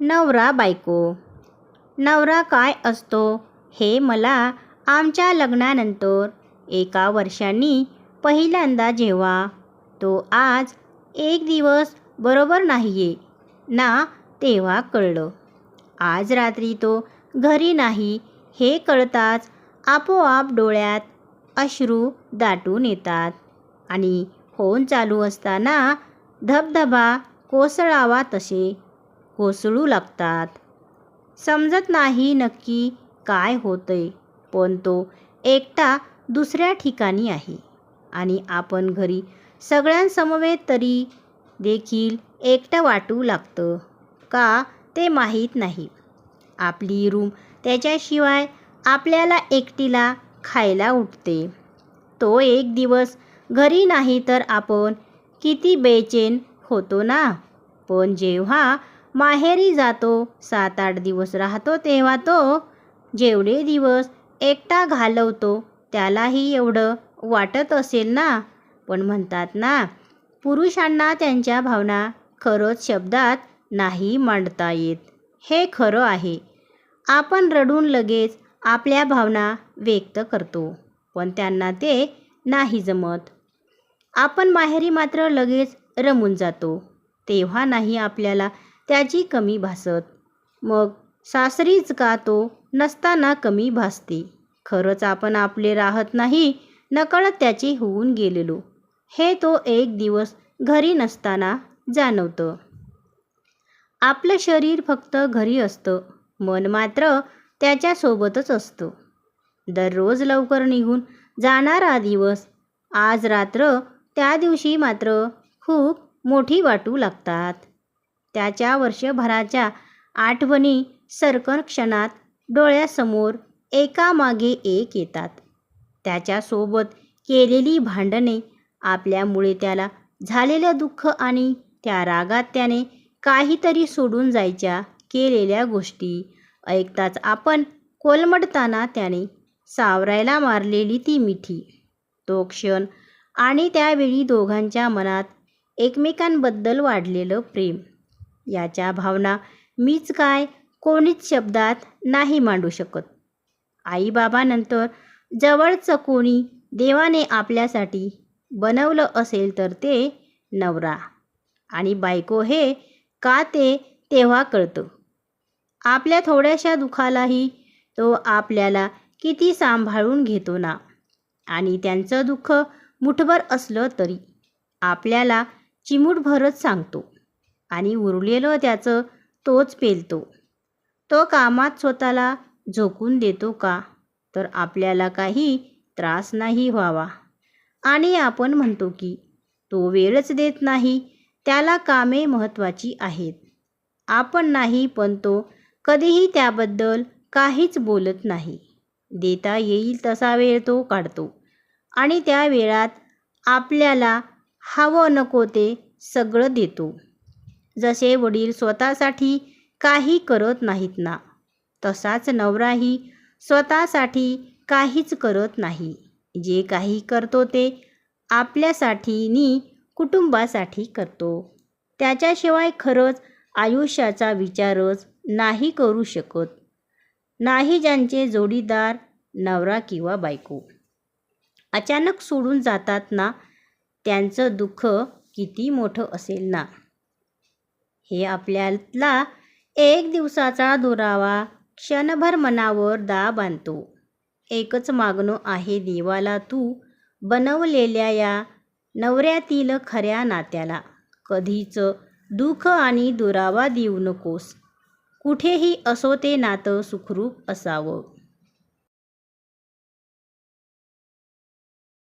नवरा बायको. नवरा काय असतो हे मला आमच्या लग्नानंतर एका वर्षांनी पहिल्यांदा जेव्हा तो आज एक दिवस बरोबर नाही आहे ना तेव्हा कळलं. आज रात्री तो घरी नाही हे कळताच आपोआप डोळ्यात अश्रू दाटून येतात आणि फोन चालू असताना धबधबा कोसळावा तसे कोसळू लागतात. समजत नाही नक्की काय होतंय पण तो एकटा दुसऱ्या ठिकाणी आहे आणि आपण घरी सगळ्यांसमवेत तरी देखील एकटं वाटू लागतं का ते माहीत नाही. आपली रूम त्याच्याशिवाय आपल्याला एकटीला खायला उठते. तो एक दिवस घरी नाही तर आपण किती बेचैन होतो ना? पण जेव्हा माहेरी जातो. सात आठ दिवस राहतो तेव्हा तो जेवढे दिवस एकटा घालवतो त्यालाही एवढं वाटत असेल ना? पण म्हणतात ना पुरुषांना त्यांच्या भावना खरंच शब्दात नाही मांडता येत. हे खरं आहे. आपण रडून लगेच आपल्या भावना व्यक्त करतो पण त्यांना ते नाही जमत. आपण माहेरी मात्र लगेच रमून जातो. तेव्हा नाही आपल्याला त्याची कमी भासत. मग सासरीच का तो नसताना कमी भासते? खरंच आपण आपले राहत नाही नकळत त्याचे होऊन गेलेलो. हे तो एक दिवस घरी नसताना जाणवतं. आपलं शरीर फक्त घरी असतं. मन मात्र त्याच्यासोबतच असतं. दररोज लवकर निघून जाणारा दिवस आज रात्र त्या दिवशी मात्र खूप मोठी वाटू लागतात. त्याच्या वर्षभराच्या आठवणी सरकण क्षणात डोळ्यासमोर एकामागे एक येतात. त्याच्यासोबत केलेली भांडणे आपल्यामुळे त्याला झालेलं दुःख आणि त्या रागात त्याने काहीतरी सोडून जायच्या केलेल्या गोष्टी ऐकताच आपण कोलमडताना त्याने सावरायला मारलेली ती मिठी. तो क्षण आणि त्यावेळी दोघांच्या मनात एकमेकांबद्दल वाढलेलं प्रेम. याच्या भावना मीच काय कोणीच शब्दात नाही मांडू शकत. आईबाबानंतर जवळचं कोणी देवाने आपल्यासाठी बनवलं असेल तर ते नवरा आणि बायको हे का ते तेव्हा कळतं. आपल्या थोड्याशा दुःखालाही तो आपल्याला किती सांभाळून घेतो ना. आणि त्यांचं दुःख मुठभर असलं तरी आपल्याला चिमूटभरच सांगतो. आणि उरलेलं त्याचं तोच पेलतो. तो कामात स्वतःला झोकून देतो का? तर आपल्याला काही त्रास नाही व्हावा. आणि आपण म्हणतो की तो वेळच देत नाही. त्याला कामे महत्त्वाची आहेत. आपण नाही पण तो कधीही त्याबद्दल काहीच बोलत नाही. देता येईल तसा वेळ तो काढतो. आणि त्या वेळात आपल्याला हवं नको ते सगळं देतो. जसे वडील स्वतःसाठी काही करत नाहीत ना तसाच नवराही स्वतःसाठी काहीच करत नाही. जे काही करतो ते आपल्यासाठी नी कुटुंबासाठी करतो. त्याच्याशिवाय खरंच आयुष्याचा विचारच नाही करू शकत. नाही ज्यांचे जोडीदार नवरा किंवा बायको. अचानक सोडून जातात ना त्यांचं दुःख किती मोठं असेल ना? हे आपल्याला एक दिवसाचा दुरावा क्षणभर मनावर दाब आणतो. एकच मागणं आहे देवाला तू बनवलेल्या या नवऱ्यातील खऱ्या नात्याला. कधीच दुःख आणि दुरावा देऊ नकोस. कुठेही असो ते नातं सुखरूप असावं.